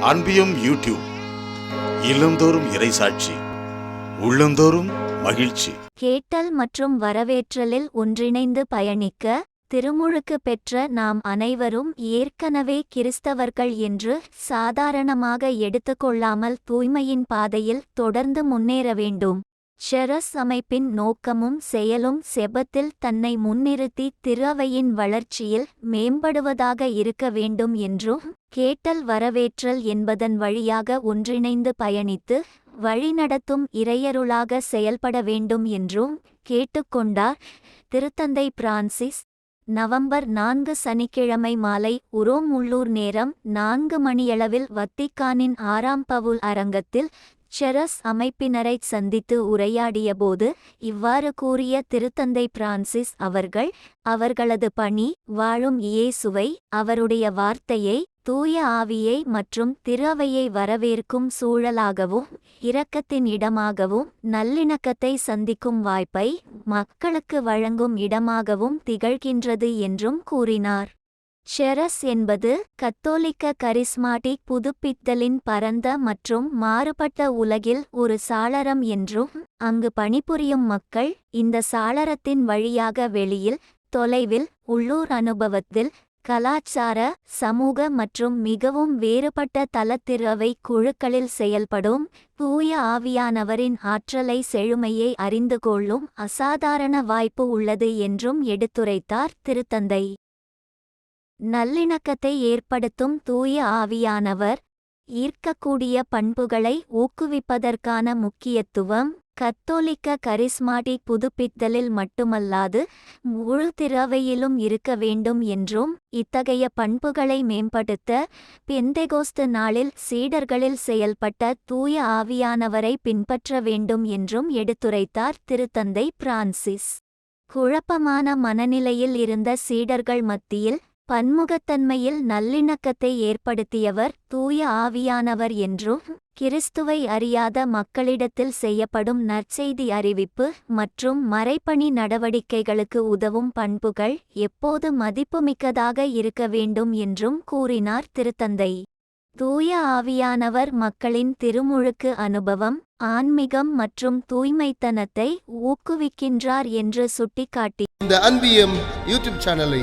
அன்பியும் YouTube இல்லந்தோறும் இறைசாட்சி உள்ளந்தோறும் மகிழ்ச்சி. கேட்டல் மற்றும் வரவேற்றலில் ஒன்றிணைந்து பயணிக்க திருமுழுக்கு பெற்ற நாம் அனைவரும் ஏற்கனவே கிறிஸ்தவர்கள் என்று சாதாரணமாக எடுத்துக்கொள்ளாமல் தூய்மையின் பாதையில் தொடர்ந்து முன்னேற வேண்டும். ஷெரஸ் அமைப்பின் நோக்கமும் செயலும் செபத்தில் தன்னை முன்னிறுத்தி திருவையின் வளர்ச்சியில் மேம்படுவதாக இருக்க வேண்டும் என்றும் கேட்டல் வரவேற்றல் என்பதன் வழியாக ஒன்றிணைந்து பயணித்து வழிநடத்தும் இறையருளாக செயல்பட வேண்டும் என்றும் கேட்டுக்கொண்டார். திருத்தந்தை பிரான்சிஸ் நவம்பர் நான்கு சனிக்கிழமை மாலை உரோம் உள்ளூர் நேரம் நான்கு மணியளவில் வத்திக்கானின் ஆறாம் பவுல் அரங்கத்தில் செரஸ் அமைப்பினரைச் சந்தித்து உரையாடியபோது இவ்வாறு கூறிய திருத்தந்தை பிரான்சிஸ் அவர்கள் அவர்களது பணி வாழும் இயேசுவை அவருடைய வார்த்தையை தூய ஆவியை மற்றும் திறவையை வரவேற்கும் சூழலாகவும் இரக்கத்தின் இடமாகவும் நல்லிணக்கத்தை சந்திக்கும் வாய்ப்பை மக்களுக்கு வழங்கும் இடமாகவும் திகழ்கின்றது என்றும் கூறினார். ஷெரஸ் என்பது கத்தோலிக்க கரிஸ்மாட்டிக் புதுப்பித்தலின் பரந்த மற்றும் மாறுபட்ட உலகில் ஒரு சாளரம் என்றும் அங்கு பணிபுரியும் மக்கள் இந்த சாளரத்தின் வழியாக வெளியில் தொலைவில் உள்ளூர் அனுபவத்தில் கலாச்சார சமூக மற்றும் மிகவும் வேறுபட்ட தலத்திறவை குழுக்களில் செயல்படும் தூய ஆவியானவரின் ஆற்றலை செழுமையை அறிந்து கொள்ளும் அசாதாரண வாய்ப்பு உள்ளது என்றும் எடுத்துரைத்தார் திருத்தந்தை. நல்லிணக்கத்தை ஏற்படுத்தும் தூய ஆவியானவர் ஈர்க்கக்கூடிய பண்புகளை ஊக்குவிப்பதற்கான முக்கியத்துவம் கத்தோலிக்க கரிஸ்மாட்டிக் புதுப்பித்தலில் மட்டுமல்லாது முழு திறவையிலும் இருக்க வேண்டும் என்றும் இத்தகைய பண்புகளை மேம்படுத்த பெந்தெகோஸ்து நாளில் சீடர்களில் செயல்பட்ட தூய ஆவியானவரை பின்பற்ற வேண்டும் என்றும் எடுத்துரைத்தார் திருத்தந்தை பிரான்சிஸ். குழப்பமான மனநிலையில் இருந்த சீடர்கள் மத்தியில் பன்முகத்தன்மையில் நல்லிணக்கத்தை ஏற்படுத்தியவர் தூய ஆவியானவர் என்றும் கிறிஸ்துவை அறியாத மக்களிடத்தில் செய்யப்படும் நற்செய்தி அறிவிப்பு மற்றும் மறைப்பணி நடவடிக்கைகளுக்கு உதவும் பண்புகள் எப்போது மதிப்புமிக்கதாக இருக்க வேண்டும் என்றும் கூறினார் திருத்தந்தை. தூய ஆவியானவர் மக்களின் திருமுழுக்கு அனுபவம் ஆன்மீகம் மற்றும் தூய்மைத்தனத்தை ஊக்குவிக்கின்றார் என்று சுட்டிக்காட்டி இந்த அன்பியம் யூடியூப் சேனலை